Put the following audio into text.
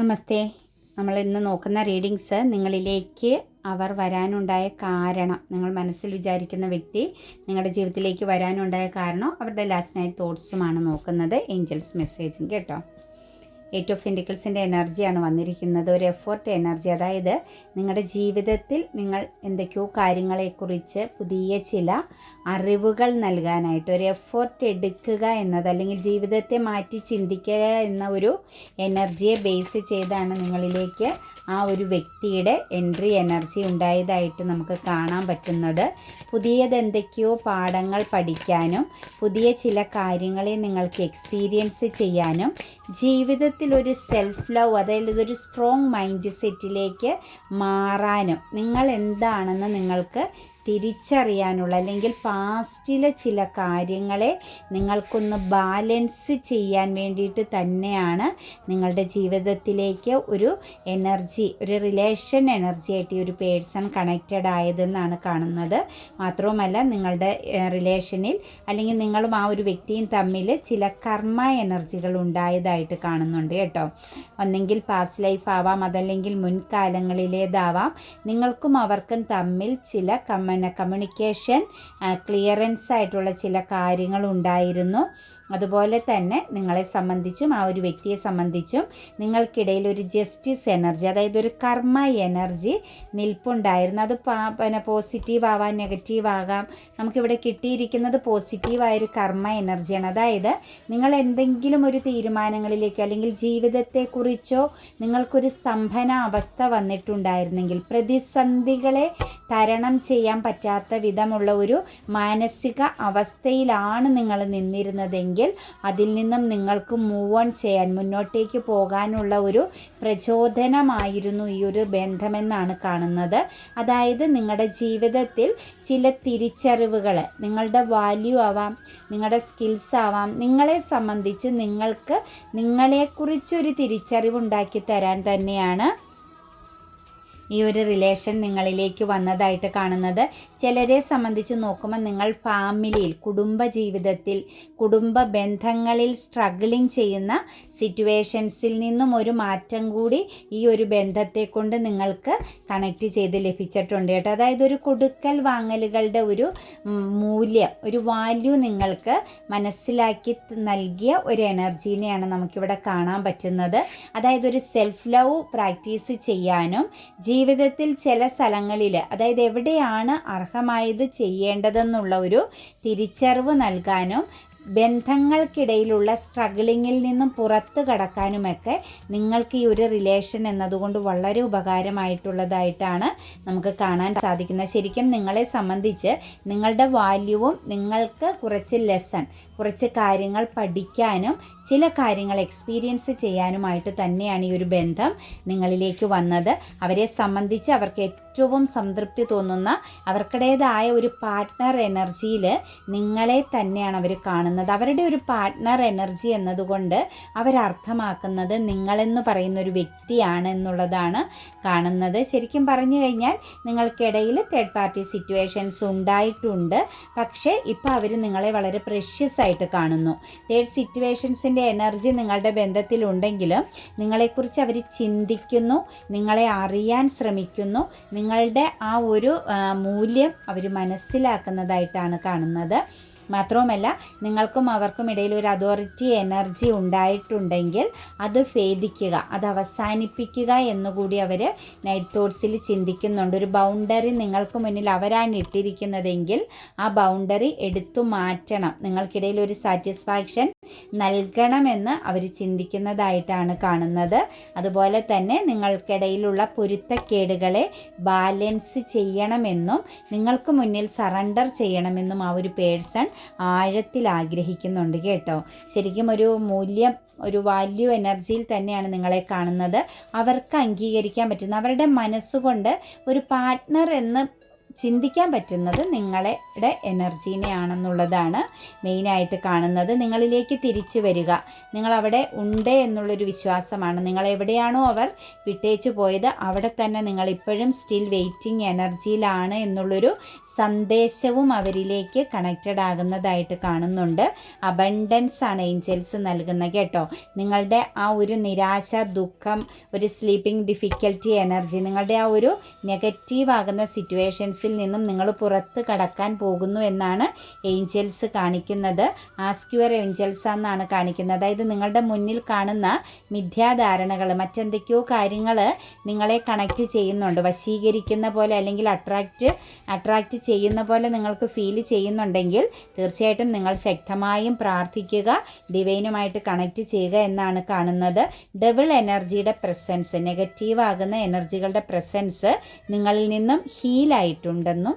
നമസ്തേ. നമ്മൾ ഇന്ന് നോക്കുന്ന റീഡിങ്സ് നിങ്ങളിലേക്ക് അവർ വരാനുണ്ടായ കാരണം നിങ്ങൾ മനസ്സിൽ വിചാരിക്കുന്ന വ്യക്തി നിങ്ങളുടെ ജീവിതത്തിലേക്ക് വരാനുണ്ടായ കാരണം അവരുടെ ലാസ്റ്റ് നൈറ്റ് തോട്ട്സുമാണ് നോക്കുന്നത്. ഏഞ്ചൽസ് മെസ്സേജും കേട്ടോ. എയ്റ്റ് ഓഫ് ഇൻഡിക്കിൾസിന്റെ എനർജിയാണ് വന്നിരിക്കുന്നത്. ഒരു എഫോർട്ട് എനർജി അതായത് നിങ്ങളുടെ ജീവിതത്തിൽ നിങ്ങൾ എന്തൊക്കെയോ കാര്യങ്ങളെക്കുറിച്ച് പുതിയ ചില അറിവുകൾ നൽകാനായിട്ട് ഒരു എഫോർട്ട് എടുക്കുക എന്നത് അല്ലെങ്കിൽ ജീവിതത്തെ മാറ്റി ചിന്തിക്കുക എന്ന ഒരു എനർജിയെ ബേസ് ചെയ്താണ് നിങ്ങളിലേക്ക് ആ ഒരു വ്യക്തിയുടെ എൻട്രി എനർജി ഉണ്ടായതായിട്ട് നമുക്ക് കാണാൻ പറ്റുന്നത്. പുതിയത് എന്തൊക്കെയോ പാഠങ്ങൾ പഠിക്കാനും പുതിയ ചില കാര്യങ്ങളെ നിങ്ങൾക്ക് എക്സ്പീരിയൻസ് ചെയ്യാനും ജീവിതത്തിൽ ഒരു സെൽഫ് ലവ് അതായത് ഒരു സ്ട്രോങ് മൈൻഡ് സെറ്റിലേക്ക് മാറാനും നിങ്ങൾ എന്താണെന്ന് നിങ്ങൾക്ക് തിരിച്ചറിയാനുള്ള അല്ലെങ്കിൽ പാസ്റ്റിലെ ചില കാര്യങ്ങളെ നിങ്ങൾക്കൊന്ന് ബാലൻസ് ചെയ്യാൻ വേണ്ടിയിട്ട് തന്നെയാണ് നിങ്ങളുടെ ജീവിതത്തിലേക്ക് ഒരു എനർജി ഒരു റിലേഷൻ എനർജി ആയിട്ട് ഈ ഒരു പേഴ്സൺ കണക്റ്റഡ് ആയതെന്നാണ് കാണുന്നത്. മാത്രവുമല്ല നിങ്ങളുടെ റിലേഷനിൽ അല്ലെങ്കിൽ നിങ്ങളും ആ ഒരു വ്യക്തിയും തമ്മിൽ ചില കർമ്മ എനർജികൾ ഉണ്ടായതായിട്ട് കാണുന്നുണ്ട് കേട്ടോ. ഒന്നെങ്കിൽ പാസ്റ്റ് ലൈഫ് ആവാം അതല്ലെങ്കിൽ മുൻകാലങ്ങളിലേതാവാം. നിങ്ങൾക്കും അവർക്കും തമ്മിൽ ചില കമ്മ കമ്മ്യൂണിക്കേഷൻ ക്ലിയറൻസ് ആയിട്ടുള്ള ചില കാര്യങ്ങളുണ്ടായിരുന്നു. അതുപോലെ തന്നെ നിങ്ങളെ സംബന്ധിച്ചും ആ ഒരു വ്യക്തിയെ സംബന്ധിച്ചും നിങ്ങൾക്കിടയിൽ ഒരു ജസ്റ്റിസ് എനർജി അതായത് ഒരു കർമ്മ എനർജി നിൽപ്പുണ്ടായിരുന്നു. അത് പിന്നെ പോസിറ്റീവ് ആവാം നെഗറ്റീവ് ആകാം. നമുക്കിവിടെ കിട്ടിയിരിക്കുന്നത് പോസിറ്റീവായൊരു കർമ്മ എനർജിയാണ് അതായത് നിങ്ങൾ എന്തെങ്കിലും ഒരു തീരുമാനങ്ങളിലേക്കോ അല്ലെങ്കിൽ ജീവിതത്തെക്കുറിച്ചോ നിങ്ങൾക്കൊരു സ്തംഭന അവസ്ഥ വന്നിട്ടുണ്ടായിരുന്നെങ്കിൽ പ്രതിസന്ധികളെ തരണം ചെയ്യാൻ പറ്റാത്ത വിധമുള്ള ഒരു മാനസിക അവസ്ഥയിലാണ് നിങ്ങൾ നിന്നിരുന്നതെങ്കിൽ അതിൽ നിന്നും നിങ്ങൾക്ക് മൂവ് ഓൺ ചെയ്യാൻ മുന്നോട്ടേക്ക് പോകാനുള്ള ഒരു പ്രചോദനമായിരുന്നു ഈ ഒരു ബന്ധമെന്നാണ് കാണുന്നത്. അതായത് നിങ്ങളുടെ ജീവിതത്തിൽ ചില തിരിച്ചറിവുകൾ നിങ്ങളുടെ വാല്യൂ ആവാം നിങ്ങളുടെ സ്കിൽസ് ആവാം നിങ്ങളെ സംബന്ധിച്ച് നിങ്ങൾക്ക് നിങ്ങളെക്കുറിച്ചൊരു തിരിച്ചറിവുണ്ടാക്കി തരാൻ തന്നെയാണ് ഈ ഒരു റിലേഷൻ നിങ്ങളിലേക്ക് വന്നതായിട്ട് കാണുന്നത്. ചിലരെ സംബന്ധിച്ച് നോക്കുമ്പോൾ നിങ്ങൾ ഫാമിലിയിൽ കുടുംബ ജീവിതത്തിൽ കുടുംബ ബന്ധങ്ങളിൽ സ്ട്രഗിളിങ് ചെയ്യുന്ന സിറ്റുവേഷൻസിൽ നിന്നും ഒരു മാറ്റം കൂടി ഈ ഒരു ബന്ധത്തെ കൊണ്ട് നിങ്ങൾക്ക് കണക്ട് ചെയ്ത് ലഭിച്ചിട്ടുണ്ട് കേട്ടോ. അതായത് ഒരു കൊടുക്കൽ വാങ്ങലുകളുടെ ഒരു മൂല്യം ഒരു വാല്യൂ നിങ്ങൾക്ക് മനസ്സിലാക്കി നൽകിയ ഒരു എനർജീനെയാണ് നമുക്കിവിടെ കാണാൻ പറ്റുന്നത്. അതായത് ഒരു സെൽഫ് ലവ് പ്രാക്ടീസ് ചെയ്യാനും ജീവിതത്തിൽ ചില സ്ഥലങ്ങളിൽ അതായത് എവിടെയാണ് അർഹമായത് ചെയ്യേണ്ടതെന്നുള്ള ഒരു തിരിച്ചറിവ് നൽകാനും ബന്ധങ്ങൾക്കിടയിലുള്ള സ്ട്രഗിളിങ്ങിൽ നിന്നും പുറത്ത് കടക്കാനുമൊക്കെ നിങ്ങൾക്ക് ഈ ഒരു റിലേഷൻ എന്നതുകൊണ്ട് വളരെ ഉപകാരമായിട്ടുള്ളതായിട്ടാണ് നമുക്ക് കാണാൻ സാധിക്കുന്നത്. ശരിക്കും നിങ്ങളെ സംബന്ധിച്ച് നിങ്ങളുടെ വാല്യൂവും നിങ്ങൾക്ക് കുറച്ച് ലെസൺ കുറച്ച് കാര്യങ്ങൾ പഠിക്കാനും ചില കാര്യങ്ങൾ എക്സ്പീരിയൻസ് ചെയ്യാനുമായിട്ട് തന്നെയാണ് ഈ ഒരു ബന്ധം നിങ്ങളിലേക്ക് വന്നത്. അവരെ സംബന്ധിച്ച് അവർക്ക് ഏറ്റവും സംതൃപ്തി തോന്നുന്ന അവർക്കിടേതായ ഒരു പാർട്ട്ണർ എനർജിയിൽ നിങ്ങളെ തന്നെയാണ് അവർ കാണുന്നത്. അവരുടെ ഒരു പാർട്ട്ണർ എനർജി എന്നതുകൊണ്ട് അവർ അർത്ഥമാക്കുന്നത് നിങ്ങളെന്ന് പറയുന്ന ഒരു വ്യക്തിയാണ് എന്നുള്ളതാണ് കാണുന്നത്. ശരിക്കും പറഞ്ഞു കഴിഞ്ഞാൽ നിങ്ങൾക്കിടയിൽ തേർഡ് പാർട്ടി സിറ്റുവേഷൻസ് ഉണ്ടായിട്ടുണ്ട്. പക്ഷേ ഇപ്പോൾ അവർ നിങ്ങളെ വളരെ പ്രഷ്യസ് ആയിട്ട് കാണുന്നു. തേർഡ് സിറ്റുവേഷൻസിന്റെ എനർജി നിങ്ങളുടെ ബന്ധത്തിലുണ്ടെങ്കിലും നിങ്ങളെക്കുറിച്ച് അവർ ചിന്തിക്കുന്നു നിങ്ങളെ അറിയാൻ ശ്രമിക്കുന്നു നിങ്ങളുടെ ആ ഒരു മൂല്യം അവർ മനസ്സിലാക്കുന്നതായിട്ടാണ് കാണുന്നത്. മാത്രവുമല്ല നിങ്ങൾക്കും അവർക്കും ഇടയിൽ ഒരു അതോറിറ്റി എനർജി ഉണ്ടായിട്ടുണ്ടെങ്കിൽ അത് ഭേദിക്കുക അത് അവസാനിപ്പിക്കുക എന്നുകൂടി അവർ നൈറ്റ് തോട്ട്സിൽ ചിന്തിക്കുന്നുണ്ട്. ഒരു ബൗണ്ടറി നിങ്ങൾക്ക് മുന്നിൽ അവരാണ് ഇട്ടിരിക്കുന്നതെങ്കിൽ ആ ബൗണ്ടറി എടുത്തു മാറ്റണം. നിങ്ങൾക്കിടയിൽ ഒരു സാറ്റിസ്ഫാക്ഷൻ നൽകണമെന്ന് അവർ ചിന്തിക്കുന്നതായിട്ടാണ് കാണുന്നത്. അതുപോലെ തന്നെ നിങ്ങൾക്കിടയിലുള്ള പൊരുത്തക്കേടുകളെ ബാലൻസ് ചെയ്യണമെന്നും നിങ്ങൾക്ക് മുന്നിൽ സറണ്ടർ ചെയ്യണമെന്നും ആ ഒരു പേഴ്സൺ ആഴത്തിൽ ആഗ്രഹിക്കുന്നുണ്ട് കേട്ടോ. ശരിക്കും ഒരു മൂല്യം ഒരു വാല്യൂ എനർജിയിൽ തന്നെയാണ് നിങ്ങളെ കാണുന്നത്. അവർക്ക് അംഗീകരിക്കാൻ പറ്റുന്ന അവരുടെ മനസ്സുകൊണ്ട് ഒരു പാർട്ട്ണർ എന്ന് ചിന്തിക്കാൻ പറ്റുന്നത് നിങ്ങളുടെ എനർജീനെയാണെന്നുള്ളതാണ് മെയിനായിട്ട് കാണുന്നത്. നിങ്ങളിലേക്ക് തിരിച്ചു വരിക. നിങ്ങളവിടെ ഉണ്ട് എന്നുള്ളൊരു വിശ്വാസമാണ്. നിങ്ങൾ എവിടെയാണോ അവർ വിട്ടേച്ചു പോയത് അവിടെ തന്നെ നിങ്ങൾ ഇപ്പോഴും സ്റ്റിൽ വെയിറ്റിംഗ് എനർജിയിലാണ് എന്നുള്ളൊരു സന്ദേശവും അവരിലേക്ക് കണക്റ്റഡ് ആകുന്നതായിട്ട് കാണുന്നുണ്ട്. അബണ്ടൻസ് ആണ് ഏഞ്ചൽസ് നൽകുന്നത് കേട്ടോ. നിങ്ങളുടെ ആ ഒരു നിരാശ ദുഃഖം ഒരു സ്ലീപ്പിംഗ് ഡിഫിക്കൽറ്റി എനർജി നിങ്ങളുടെ ആ ഒരു നെഗറ്റീവ് ആകുന്ന സിറ്റുവേഷൻസിൽ നിന്നും നിങ്ങൾ പുറത്ത് കടക്കാൻ പോകുന്നു എന്നാണ് ഏഞ്ചൽസ് കാണിക്കുന്നത്. ആസ്ക്യുവർ ഏഞ്ചൽസ് എന്നാണ് കാണിക്കുന്നത്. അതായത് നിങ്ങളുടെ മുന്നിൽ കാണുന്ന മിഥ്യാധാരണകൾ മറ്റെന്തൊക്കെയോ കാര്യങ്ങൾ നിങ്ങളെ കണക്റ്റ് ചെയ്യുന്നുണ്ട്. വശീകരിക്കുന്ന പോലെ അല്ലെങ്കിൽ അട്രാക്റ്റ് അട്രാക്റ്റ് ചെയ്യുന്ന പോലെ നിങ്ങൾക്ക് ഫീൽ ചെയ്യുന്നുണ്ടെങ്കിൽ തീർച്ചയായിട്ടും നിങ്ങൾ ശക്തമായും പ്രാർത്ഥിക്കുക ഡിവൈനുമായിട്ട് കണക്റ്റ് ചെയ്യുക എന്നാണ് കാണുന്നത്. ഡബിൾ എനർജിയുടെ പ്രസൻസ് നെഗറ്റീവ് ആകുന്ന എനർജികളുടെ പ്രസൻസ് നിങ്ങളിൽ നിന്നും ഹീലായിട്ടുണ്ടെന്നും